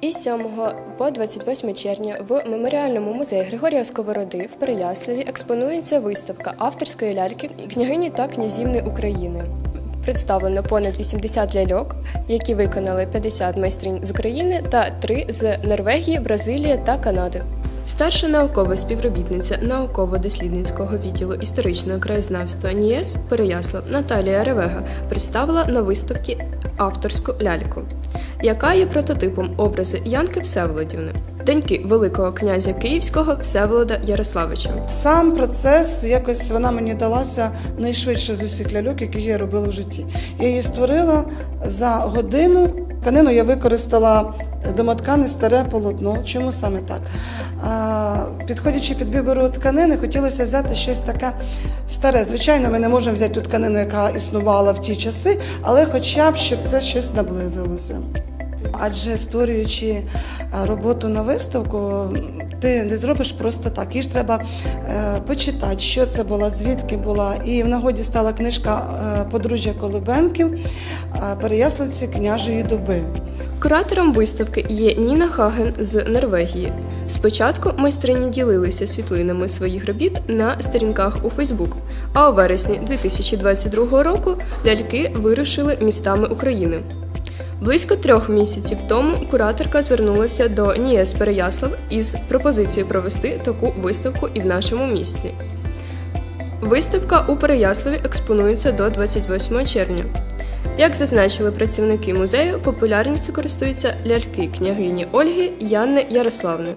І 7 по 28 червня в меморіальному музеї Григорія Сковороди в Переяславі експонується виставка авторської ляльки княгині та князівни України. Представлено понад 80 ляльок, які виконали 50 майстринь з України та 3 з Норвегії, Бразилії та Канади. Старша наукова співробітниця науково-дослідницького відділу історичного краєзнавства НІЕС Переяслав Наталія Ревега представила на виставці авторську ляльку, яка є прототипом образи Янки Всеволодівни, доньки Великого князя Київського Всеволода Ярославича. Сам процес якось вона мені далася найшвидше з усіх ляльок, які я робила в житті. Я її створила за годину. Тканину я використала домоткане старе полотно. Чому саме так? Підходячи під вибору тканини, хотілося взяти щось таке старе. Звичайно, ми не можемо взяти ту тканину, яка існувала в ті часи, але хоча б щоб це щось наблизилося. Адже створюючи роботу на виставку, ти не зробиш просто так. Її ж треба е, почитати, що це була, звідки була. І в нагоді стала книжка е, Подружжя Колобенків е, Переяславці княжої доби. Куратором виставки є Ніна Хаген з Норвегії. Спочатку майстрині ділилися світлинами своїх робіт на сторінках у Фейсбук, а у вересні 2022 року ляльки вирушили містами України. Близько трьох місяців тому кураторка звернулася до НІЕС Переяслав із пропозицією провести таку виставку і в нашому місті. Виставка у Переяславі експонується до 28 червня. Як зазначили працівники музею, популярністю користуються ляльки княгині Ольги Янни Ярославни.